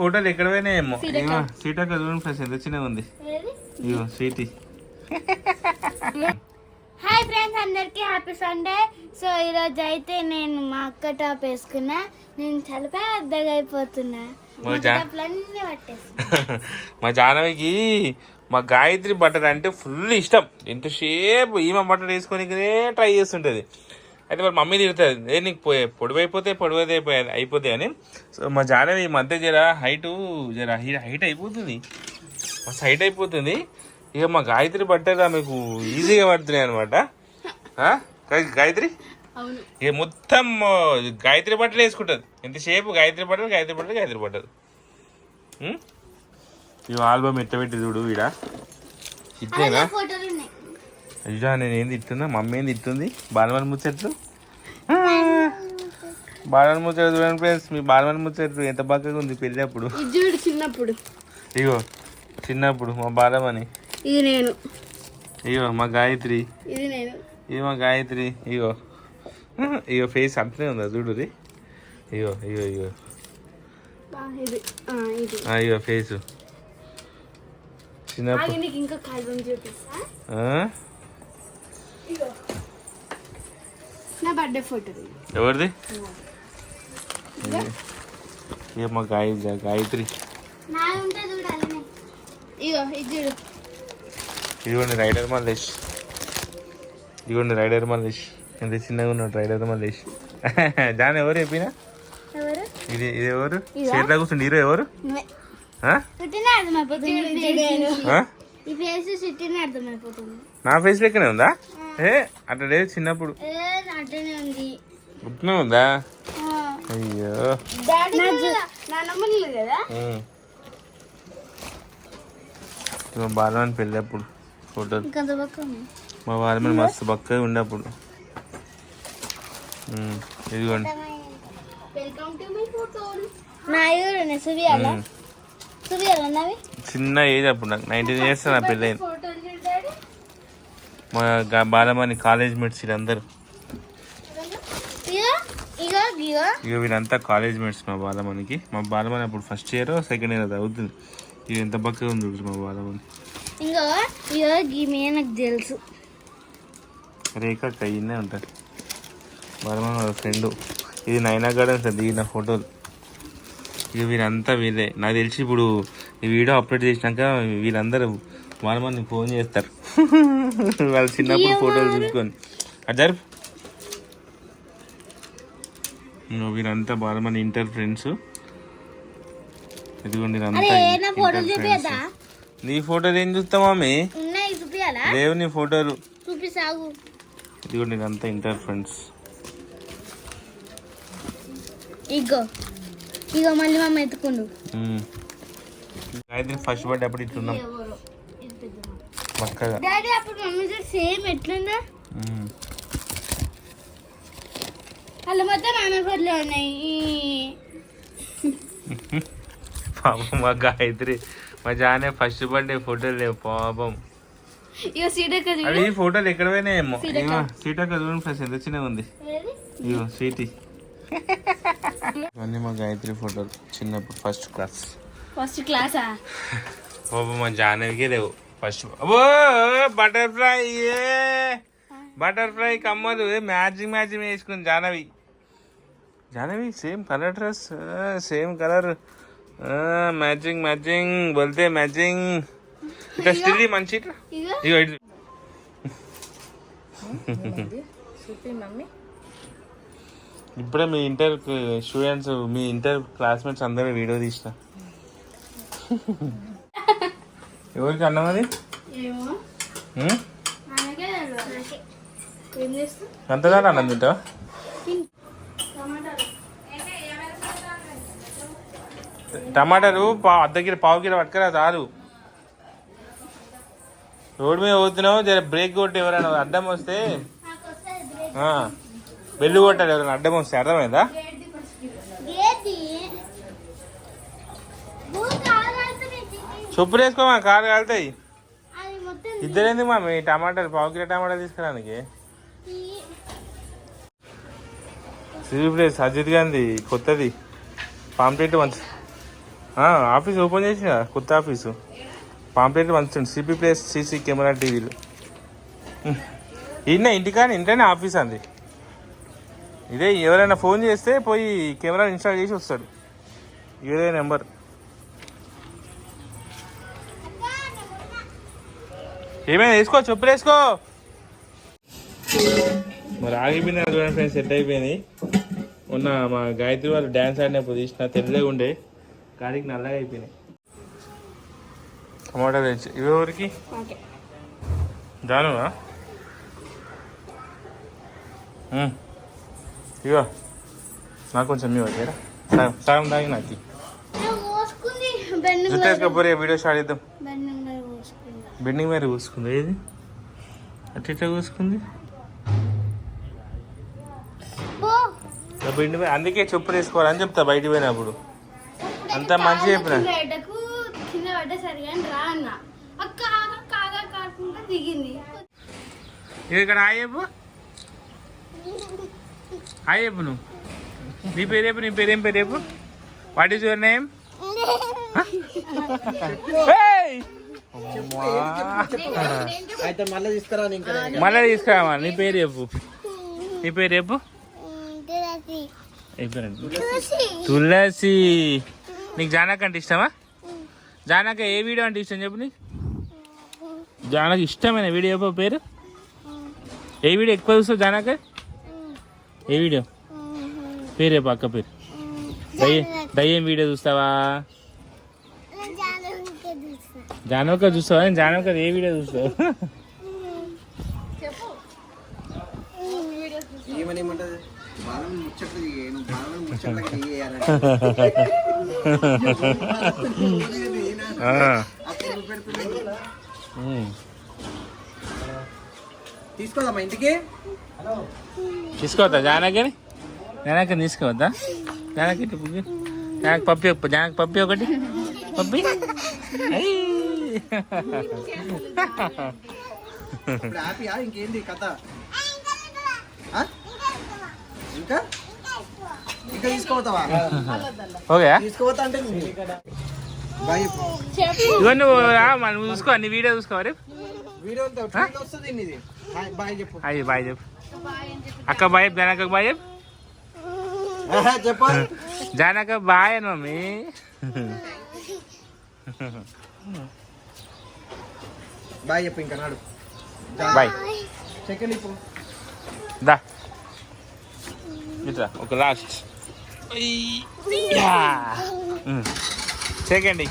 ఫోటోలు ఎక్కడ పోయినాయేమో. ఇగో సీటక్క చూడండి ఫ్రెండ్స్ ఎంత చిన్నగా ఉంది. ఇగో స్వీటీ హాయ్ ఫ్రెండ్స్ అందరికి హ్యాపీ సండే. సో ఈరోజు అయితే నేను మా అక్క టాప్ వేసుకున్నా. నేను చాలా పెద్దగా అయిపోతున్నా. మా జానవికి మా గాయత్రి బట్టలు అంటే ఫుల్ ఇష్టం. ఎంతసేపు ఈమె బట్టలు వేసుకొని ట్రై చేస్తుంటది. అయితే మరి మమ్మీ తిడుతుంది. ఏ నీకు పోయే పొడివి అయిపోతే పొడివి అయిపోయి అయిపోతాయి అని. సో మా జానవి ఈ మధ్య జర హైట్ జర హైట్ అయిపోతుంది. మస్తు హైట్ అయిపోతుంది. ఇక మా గాయత్రి బట్టలు ఆమెకు ఈజీగా పడుతున్నాయి అనమాట గాయత్రి? ఇక మొత్తం గాయత్రి బట్టలు వేసుకుంటుంది. ఎంతసేపు గాయత్రి బట్టలు గాయత్రి బట్టలు గాయత్రి బట్టలు? ఈ ఆల్బమ్ ఎట్ట పెట్టి చూడు ఈడ. ఇట్లేనా? అయ్యా నేను ఏం తిట్టున్నా? మమ్మీ ఏం తిట్టుంది? బాలమని ముచ్చట్లు? బాలమని ముచ్చట్లు చూడండి ఫ్రెండ్స్ మీ బాలమని ముచ్చట్లు ఎంత బాగా ఉంది పెళ్ళి అప్పుడు. ఇది చూడు చిన్నప్పుడు. ఇగో చిన్నప్పుడు మా బాలమని. ఇది నేను. ఇగో మా గాయత్రి. ఇది నేను. ఇగో మా గాయత్రి. ఇగో ఇగో ఫేస్ అంతనే ఉందా చూడు ఇగో ఇగో ఇగో. ఇది. ఇది. ఇగో ఫేస్ చిన్నప్పుడు. ఇంకా నా బర్త్డే ఫోటో ఎవరిది? ఇక మా గాయ గాయత్రి. నా ఉంటే చూడాలి ఇగో ఇది చూడు. ఇదిగోండి రైడర్ మల్లేష్. ఇదిగోండి రైడర్ మల్లేష్. ఎంత చిన్నగా ఉన్నాడు రైడర్ మల్లేష్. దాని ఎవరు చెప్పినా? ఎవరు? ఇది ఇది ఎవరు? చేతిలో కూర్చుండి హీరో ఎవరు? నా ఫేస్ లెక్కనే ఉందా? ఏ అట్లా లేదు చిన్నప్పుడు. ఏ అట్టనే ఉంది. అయ్యో. మా బాలమని పెళ్ళి అప్పుడు ఫోటోలు ఇంకంత పక్క ఉంది. మా బాలమని మస్తు బక్కగా ఉమ్, ఇదిగోండి. చిన్న ఏజ్ అప్పుడు నాకు. నైన్టీన్ ఇయర్స్ నా పెళ్ళైంది. మా బాలమని కాలేజ్ మేట్స్ వీళ్ళందరూ. ఇక వీళ్ళంతా కాలేజ్ మేట్స్ మా బాలమణికి. మా బాలమణి అప్పుడు ఫస్ట్ ఇయర్ సెకండ్ ఇయర్ అవుతుంది ఇది ఎంత బక్కగా ఉంది చూడు మా బాలమణి. ఇంకో నాకు తెలుసు. రేఖ కయ్యనే ఉంటుంది. బాలమణి వాళ్ళ ఫ్రెండ్ ఇది నైనా గార్డెన్స్ దిగిన ఫోటోలు ఇక వీళ్ళంతా వీళ్ళే. నాకు తెలిసి ఇప్పుడు ఈ వీడియో అప్లోడ్ చేసినాక వీళ్ళందరూ బాలమణి ఫోన్ చేస్తారు వాళ్ళ చిన్నప్పుడు ఫోటోలు చూసుకొని అజర్ వీళ్ళంతా బాలమణి ఇంటర్ ఫ్రెండ్స్. ఇదిగోండి నా ఇంటర్ ఫోటోలు ఏం చూస్తావు మమ్మీ లేవు నీ ఫోటోలు. ఇదిగోండి ఇదంతా ఇంటర్ ఫ్రెండ్స్. ఇగో. ఇగో మళ్ళీ మమ్మ ఎత్తుకుండు. అయితే ఫస్ట్ బర్త్డే అప్పుడు ఇట్లున్నాం. పక్కగా. డాడీ అప్పుడు మమ్మీ సేమ్ ఎట్లుందా. అలా మొత్తం ఉన్నాయి. పాపం మా గాయత్రి మా జానే ఫస్ట్ బర్త్డే ఫోటోలు లేవు పాపం. ఇగో అవి ఈ ఫోటోలు ఎక్కడ పోయినాయేమో ఇగో సీటక్క చూడండి ఫ్రెండ్స్ ఎంత చిన్నగా ఉంది. ఇగో స్వీటీ ఇవన్నీ మా గాయత్రి ఫోటోలు చిన్నప్పుడు ఫస్ట్ క్లాస్. ఫస్ట్ క్లాసా? పాపం మా జానవికే లేవు. ఫస్ట్ ఓ బటర్ఫ్లై ఏ. బటర్ఫ్లై కమ్మలు మ్యాచింగ్ మ్యాచింగ్ వేసుకుంది Janavi Janavi same colour dress same colour. Matching matching బోల్తే matching ఇట్లా స్టిల్ మంచి ఇప్పుడే మీ ఇంటర్ స్టూడెంట్స్ మీ ఇంటర్ క్లాస్మేట్స్ అందరూ వీడియో తీసిన ఎవరికి అన్నం అది? ఏమో. ఉం? మనకే తెలియదు. ఏం చేస్తాం? అంతగా అన్నం తింటావా? టమాటాలు. పా అర్ధ కిలో పావు కిలో పట్టుకురా చాలు. రోడ్డు మీద పోతున్నావు జర బ్రేక్ కొట్టి ఎవరైనా అడ్డం వస్తే. బెల్లు కొట్టాలి ఎవరైనా అడ్డం వస్తే. అర్థమైందా? చొప్పులు వేసుకోమా కారు కాలుతాయి. ఇద్దరేంది మా మీ టమాటాలు పావు కిలో టమాటాలు తీసుకురానికి? తీ- సివి ప్లేస్ అజిత్ గాంధీ కొత్తది. పాంప్లెట్ మంచి ఆఫీస్ ఓపెన్ చేసిన? కొత్త ఆఫీసు. పాంప్లెట్ పంచుంది సిపి ప్లేస్ సీసీ కెమెరా టీవీలు. ఇన్న ఇంటికాని ఇంటనే ఆఫీస్ అంది. ఇదే ఎవరైనా ఫోన్ చేస్తే పోయి కెమెరా ఇన్స్టాల్ చేసి వస్తాడు. ఇదే నెంబర్. ఏమైనా వేసుకో చెప్పులు వేసుకో. మరి ఆగిపోయిన చూడండి ఫ్రెండ్స్ సెట్ అయిపోయింది ఉన్న మా గాయత్రి వాళ్ళు డ్యాన్స్ ఆడినప్పుడు తీసిన తెల్లగా ఉండే. గాడికి నల్లగా అయిపోయినాయి. టమాటా తెచ్చి. ఇవి ఎవరికి? ఓకే జానువా? ఉమ్. ఇగో. నాకు కొంచెం ఇవ్వ జరా. సగం సగం తాగి నాకు పోసుకుంది బెండింగ్ జుట్టు వేసుకోపోరే వీడియో స్టార్ట్ చేద్దాం. బెండింగ్ మీద కూసుకుంది. ఏది? అట్లా ఇట్లా కూసుకుంది. మీద అందుకే చెప్పులు వేసుకోవాలని చెప్తా బయటికి పోయినప్పుడు. అంతా మంచి చెప్పిన. ఇక్కడ చెప్పు. హాయ్ చెప్పు నువ్వు. నీ పేరు చెప్పు నీ పేరు ఏం పేరు చెప్పు? వాట్ ఈస్ యువర్ నేమ్ అయితే మళ్ళీ తీసుకురా మళ్ళీ తీసుకురామా నీ పేరు చెప్పు. నీ పేరు చెప్పు? తులసి. నీకు జానక్ అంటే ఇష్టమా? జానక ఏ వీడియో అంటే ఇష్టం చెప్పు నీకు? జానకి ఇష్టమైన వీడియో చెప్పు పేరు? ఏ వీడియో ఎక్కువ చూస్తావు జానక? ఏ వీడియో? పేరు చెప్పు అక్క పేరు. దయ్యం దయ్యం వీడియో చూస్తావా జానక చూస్తావా జానక ఏ వీడియో చూస్తావు ఏమని ఏమంటది బాలం ముచ్చట్లు చేయను బాలం ముచ్చట్లకి చేయాలని ఆ. అప్పుడు నువ్వు పెడుతున్నావు. ఉమ్. తీసుకోదమ్మా ఇంటికి? తీసుకోవద్దా జానకని జానకని తీసుకోవద్దా? జానకి. జానకి పప్పి జానకి పప్పి ఒకటి. పప్పి. అయ్యి. హ్యాపీయా ఇంకేంది కథ? ఇంకా? ఇంకా తీసుకోపోతావా? ఓకే. తీసుకోపోతా అంటే నువ్వు. రా, చూసుకో నీ వీడియో చూసుకో ఇది హాయ్ బాయ్ చెప్పు. అక్క బాయ్ చెప్పు జానక బాయ్ చెప్పు. జానక బాయ్ అని మమ్మీ. బాయ్ చెప్పు ఇంకా నాడు. బాయ్. సెకండ్ ఇప్పుడు దా. ఇట్లా ఒక లాస్ట్ బాయ్.